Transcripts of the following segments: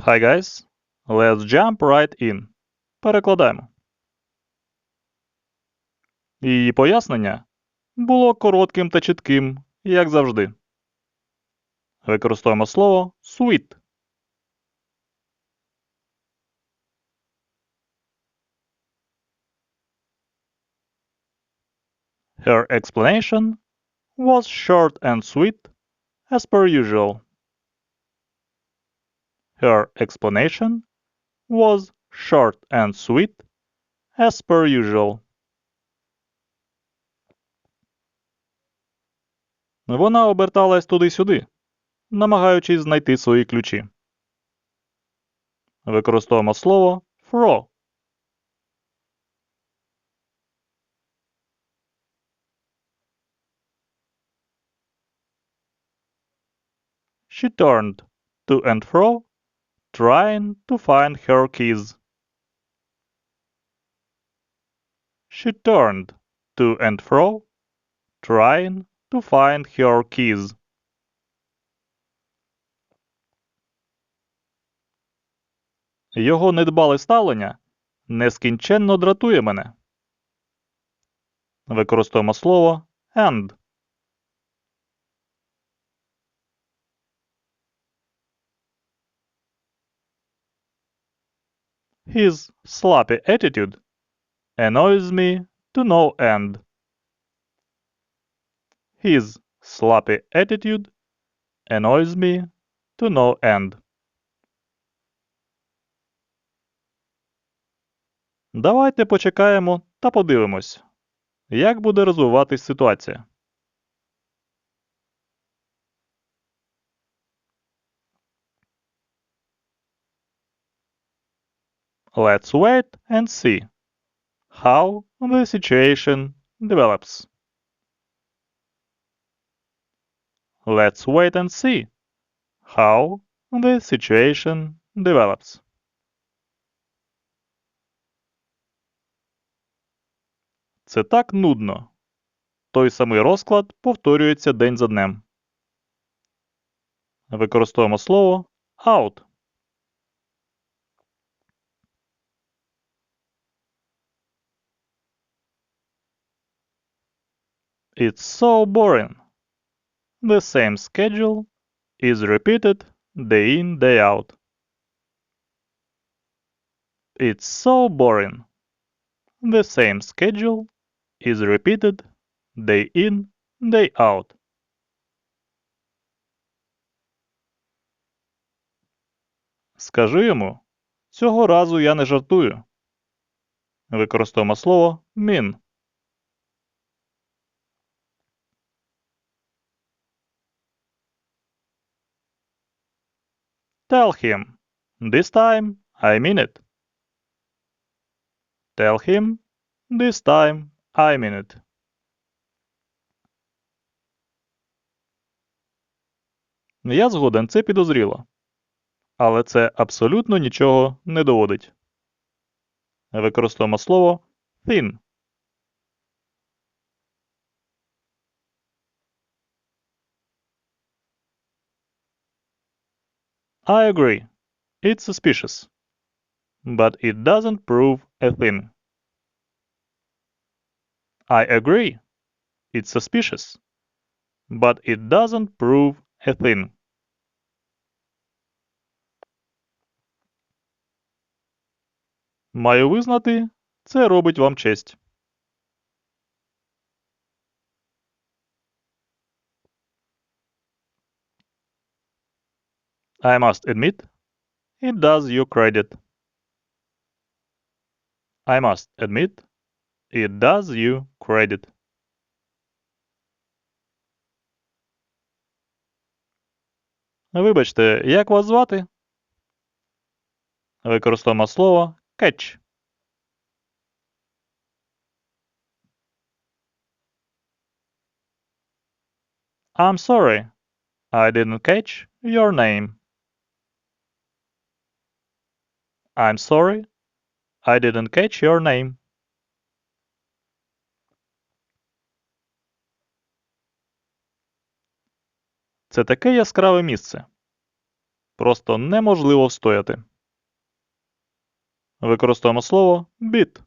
Hi guys, let's jump right in. Перекладаємо. Її пояснення було коротким та чітким, як завжди. Використовуємо слово sweet. Her explanation was short and sweet, as per usual. Her explanation was short and sweet, as per usual. Вона оберталась туди-сюди, намагаючись знайти свої ключі. Використовуємо слово fro. She turned to and fro, trying to find her keys. She turned to and fro, trying to find her keys. Його недбале ставлення нескінченно дратує мене. Використовуємо слово and. His sloppy attitude annoys me to no end. His sloppy attitude annoys me to no end. Давайте почекаємо та подивимось, як буде розвиватись ситуація. Let's wait and see how the situation develops. Let's wait and see how the situation develops. Це так нудно. Той самий розклад повторюється день за днем. Використовуємо слово out. It's so boring. The same schedule is repeated day in, day out. It's so boring. The same schedule is repeated day in, day out. Скажи йому, цього разу я не жартую. Використовуємо слово mean. Tell him. This time I mean it. Tell him. This time I mean it. Я згоден, це підозріло. Але це абсолютно нічого не доводить. Використовуємо слово thin. I agree. It's suspicious. But it doesn't prove a thing. I agree. It's suspicious. But it doesn't prove a thing. Маю визнати, це робить вам честь. I must admit, it does you credit. I must admit, it does you credit. Вибачте, як вас звати? Використовуємо слово catch. I'm sorry, I didn't catch your name. I'm sorry, I didn't catch your name. Це таке яскраве місце. просто неможливо встояти. Використовуємо слово beat.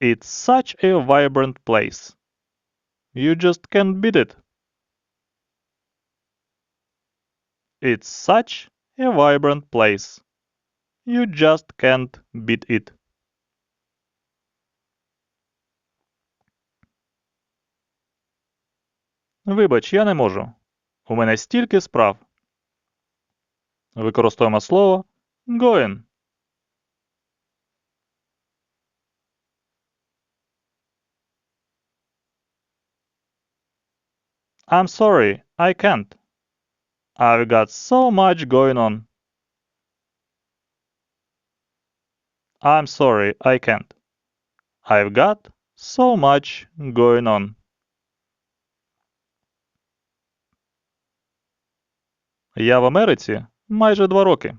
It's such a vibrant place. You just can't beat it. It's such a vibrant place. You just can't beat it. Вибач, я не можу. У мене стільки справ. Використовуємо слово going. I'm sorry, I can't. I've got so much going on. I'm sorry, I can't. I've got so much going on. Я в Америці майже два роки.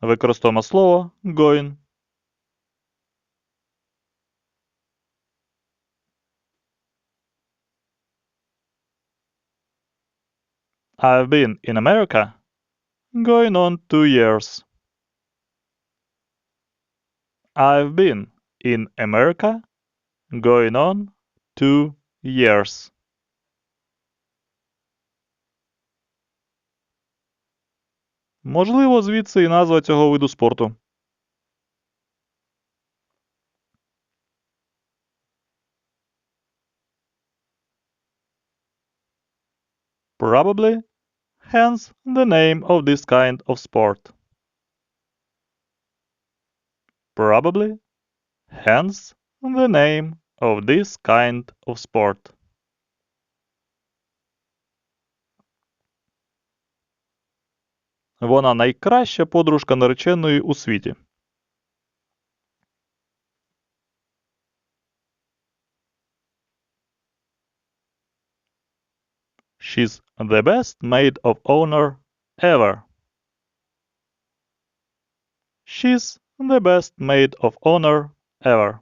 Використовуємо слово going. I've been in America going on two years. I've been in America going on two years. Можливо, звідси і назва цього виду спорту. Probably, hence the name of this kind of sport. Probably, hence the name of this kind of sport. Вона найкраща подружка нареченої у світі. She's the best maid of honor ever. She's the best maid of honor ever.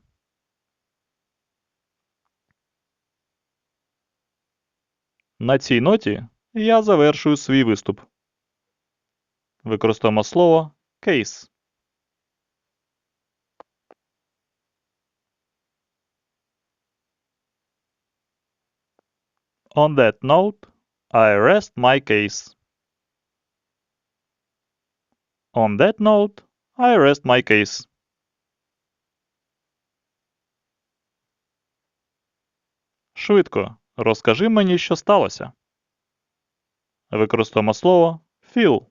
На цій ноті я завершую свій виступ. Використовуємо слово case. On that note, I rest my case. On that note, I rest my case. Швидко. Розкажи мені, що сталося. Використовуємо слово feel.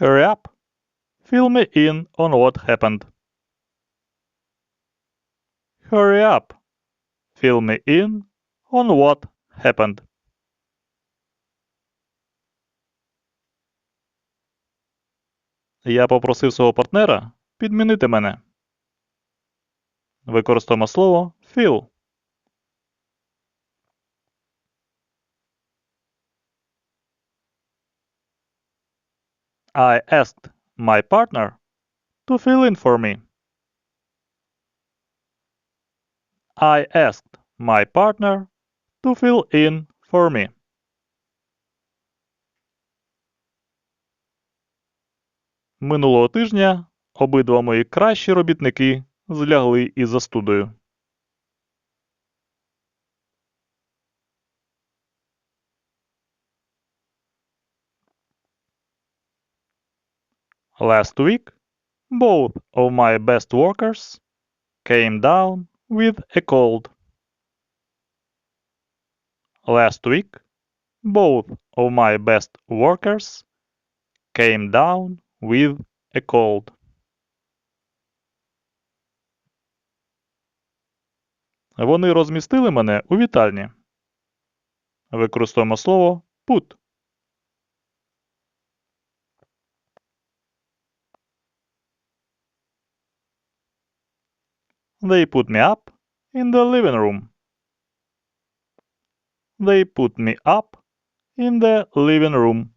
Hurry up. Fill me in on what happened. Hurry up. Fill me in on what happened. Я попросив свого партнера підмінити мене. Використовуємо слово fill. I asked my partner to fill in for me. I asked my partner to fill in for me. Минулого тижня обидва мої кращі робітники злягли із застудою. Last week, both of my best workers came down with a cold. Last week, both of my best workers came down with a cold. Вони розмістили мене у вітальні. Використовуємо слово put. They put me up in the living room. They put me up in the living room.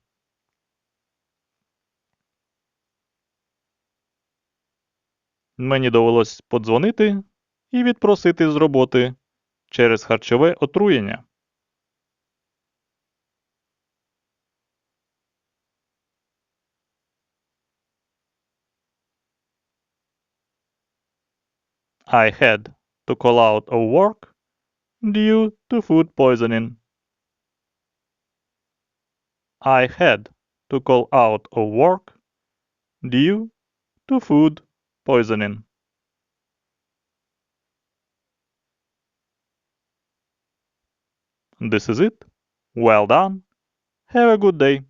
Мені довелось подзвонити і відпросити з роботи через харчове отруєння. I had to call out of work due to food poisoning. I had to call out of work due to food poisoning. This is it. Well done. Have a good day.